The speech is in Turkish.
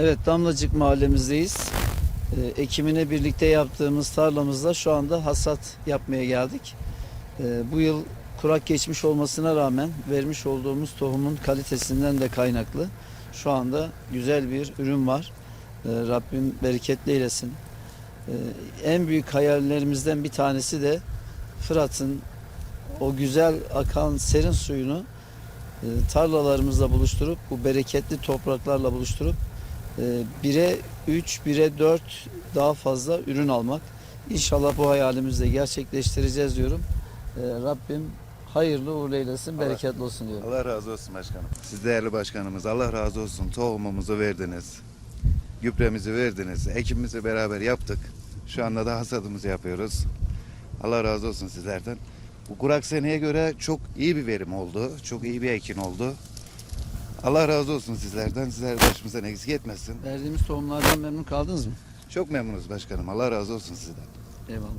Evet Damlacık mahallemizdeyiz. Ee, ekimine birlikte yaptığımız tarlamızda şu anda hasat yapmaya geldik. Ee, bu yıl kurak geçmiş olmasına rağmen vermiş olduğumuz tohumun kalitesinden de kaynaklı şu anda güzel bir ürün var. Ee, Rabbim bereketli eylesin. En büyük hayallerimizden bir tanesi de Fırat'ın o güzel akan serin suyunu e, tarlalarımızla buluşturup bu bereketli topraklarla buluşturup 1'e 3, 1'e 4 daha fazla ürün almak. İnşallah bu hayalimizi de gerçekleştireceğiz diyorum. E, Rabbim hayırlı uğurlu eylesin, Allah- bereketli olsun diyorum. Allah razı olsun başkanım. Siz değerli başkanımız Allah razı olsun. Tohumumuzu verdiniz. Gübremizi verdiniz. Ekimimizi beraber yaptık. Şu anda da hasadımızı yapıyoruz. Allah razı olsun sizlerden. Bu kurak seneye göre çok iyi bir verim oldu. Çok iyi bir ekin oldu. Allah razı olsun sizlerden. Sizler başımızdan eksik etmesin. Verdiğimiz tohumlardan memnun kaldınız mı? Çok memnunuz başkanım. Allah razı olsun sizden. Eyvallah.